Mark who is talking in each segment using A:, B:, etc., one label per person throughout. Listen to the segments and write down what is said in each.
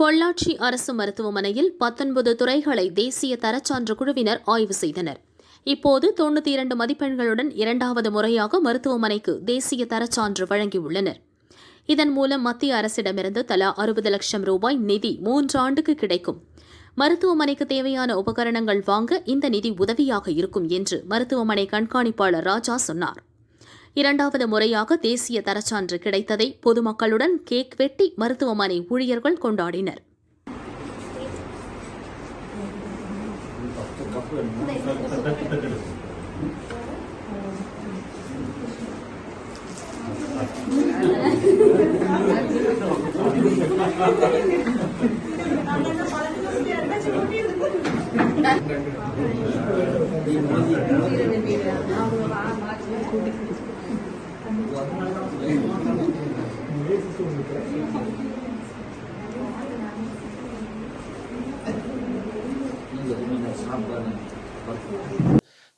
A: பொள்ளாச்சி அரசு மருத்துவமனையில் பத்தொன்பது துறைகளை தேசிய தரச்சான்று குழுவினர் ஆய்வு செய்தனர். இப்போது தொண்ணூற்றி இரண்டு மதிப்பெண்களுடன் இரண்டாவது முறையாக மருத்துவமனைக்கு தேசிய தரச்சான்று வழங்கியுள்ளனர். இதன் மூலம் மத்திய அரசிடமிருந்து தலா அறுபது லட்சம் ரூபாய் நிதி மூன்று ஆண்டுக்கு கிடைக்கும். மருத்துவமனைக்கு தேவையான உபகரணங்கள் வாங்க இந்த நிதி உதவியாக இருக்கும் என்று மருத்துவமனை கண்காணிப்பாளர் ராஜா சொன்னார். இரண்டாவது முறையாக தேசிய தரச்சான்று கிடைத்ததை பொதுமக்களுடன் கேக் வெட்டி மருத்துவமனை ஊழியர்கள் கொண்டாடினர்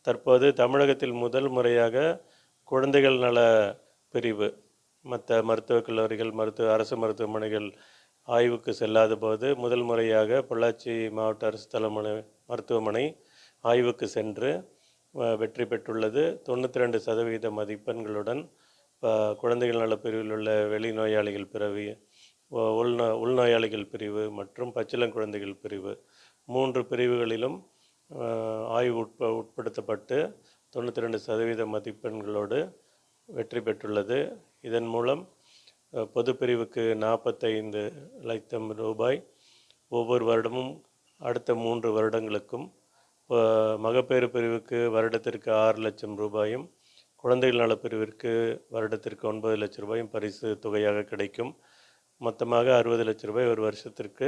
B: தற்போது தமிழகத்தில் முதல் முறையாக குழந்தைகள் நல பிரிவு மற்ற மருத்துவக் கல்லூரிகள் மருத்துவ அரசு மருத்துவமனைகள் ஆய்வுக்கு செல்லாத போது முதல் முறையாக பொள்ளாச்சி மாவட்ட அரசு தலைமனை மருத்துவமனை ஆய்வுக்கு சென்று வெற்றி பெற்றுள்ளது. தொண்ணூற்றி ரெண்டு சதவீத மதிப்பெண்களுடன் குழந்தைகள் நல பிரிவில் உள்ள வெளிநோயாளிகள் பிறவி உள்நோ உள்நோயாளிகள் பிரிவு மற்றும் பச்சிளங்குழந்தைகள் பிரிவு. மூன்று பிரிவுகளிலும் ஆய்வு உட்ப உட்படுத்தப்பட்டு தொண்ணூற்றி ரெண்டு சதவீத மதிப்பெண்களோடு வெற்றி பெற்றுள்ளது. இதன் மூலம் பொது பிரிவுக்கு நாற்பத்தைந்து லட்சம் ரூபாய் ஒவ்வொரு வருடமும் அடுத்த மூன்று வருடங்களுக்கும் மகப்பேறு பிரிவுக்கு வருடத்திற்கு ஆறு லட்சம் ரூபாயும் குழந்தைகள் நலப்பிரிவிற்கு வருடத்திற்கு ஒன்பது லட்ச ரூபாயும் பரிசு தொகையாக கிடைக்கும். மொத்தமாக அறுபது லட்ச ரூபாய் ஒரு வருஷத்திற்கு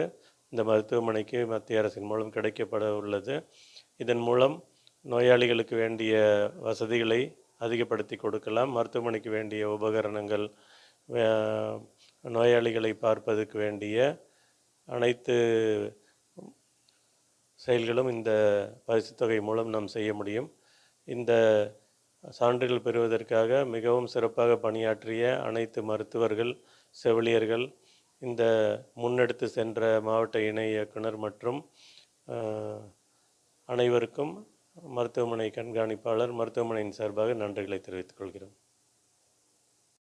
B: இந்த மருத்துவமனைக்கு மத்திய அரசின் மூலம் கிடைக்கப்பட உள்ளது. இதன் மூலம் நோயாளிகளுக்கு வேண்டிய வசதிகளை அதிகப்படுத்தி கொடுக்கலாம். மருத்துவமனைக்கு வேண்டிய உபகரணங்கள் நோயாளிகளை பார்ப்பதற்கு வேண்டிய அனைத்து செயல்களும் இந்த பரிசுத் தொகை மூலம் நாம் செய்ய முடியும். இந்த சான்றிதழ் பெறுவதற்காக மிகவும் சிறப்பாக பணியாற்றிய அனைத்து மருத்துவர்கள் செவிலியர்கள் இந்த முன்னெடுத்து சென்ற மாவட்ட இணை இயக்குனர் மற்றும் அனைவருக்கும் மருத்துவமனை கண்காணிப்பாளர் மருத்துவமனையின் சார்பாக நன்றிகளை தெரிவித்துக் கொள்கிறோம்